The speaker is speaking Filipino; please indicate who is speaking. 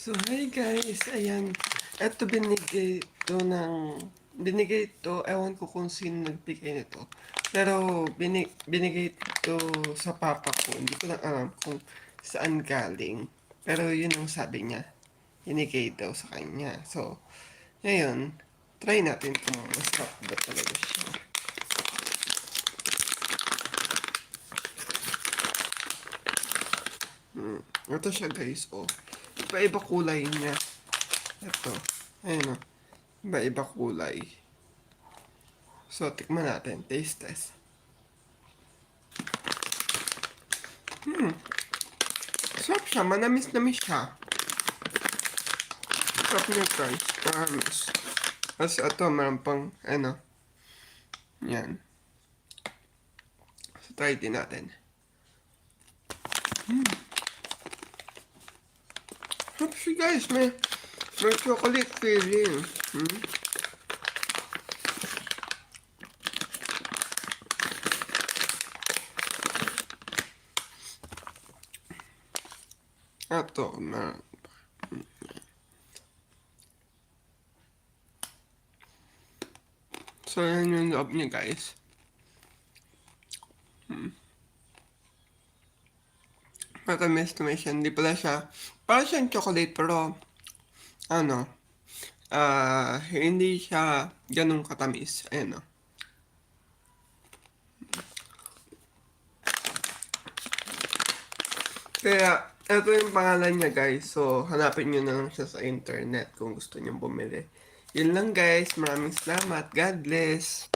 Speaker 1: So, hi guys! Ayan. Ito binigay to ng... Binigay to, ewan ko kung sino nagbigay nito. Pero binig, binigay to sa papa ko. Hindi ko lang alam kung saan galing. Pero yun ang sabi niya. Binigay daw sa kanya. So, ngayon, try natin kung masarap ba talaga siya. Hmm. Ito siya guys, oh. Iba-iba kulay niya. Ito. Ayan o. Iba-iba kulay. So, tikman natin. Taste test. Hmm. Sarap siya. Manamis-namis siya. Sarap niya guys. Manamis. Tapos ito, meron pang, ano. Yan. So, try din natin. Sarap siya guys. May, may chocolate filling. Hmm? Ito, na. So, yan yung loob niya, guys. Matamis naman siya. Hindi pala siya, parang siyang chocolate, pero, ano, ah, hindi siya ganun katamis. Ayan, o. Kaya, ito yung pangalan niya guys. So, hanapin nyo na lang siya sa internet kung gusto nyo bumili. Yun lang guys. Maraming salamat. God bless.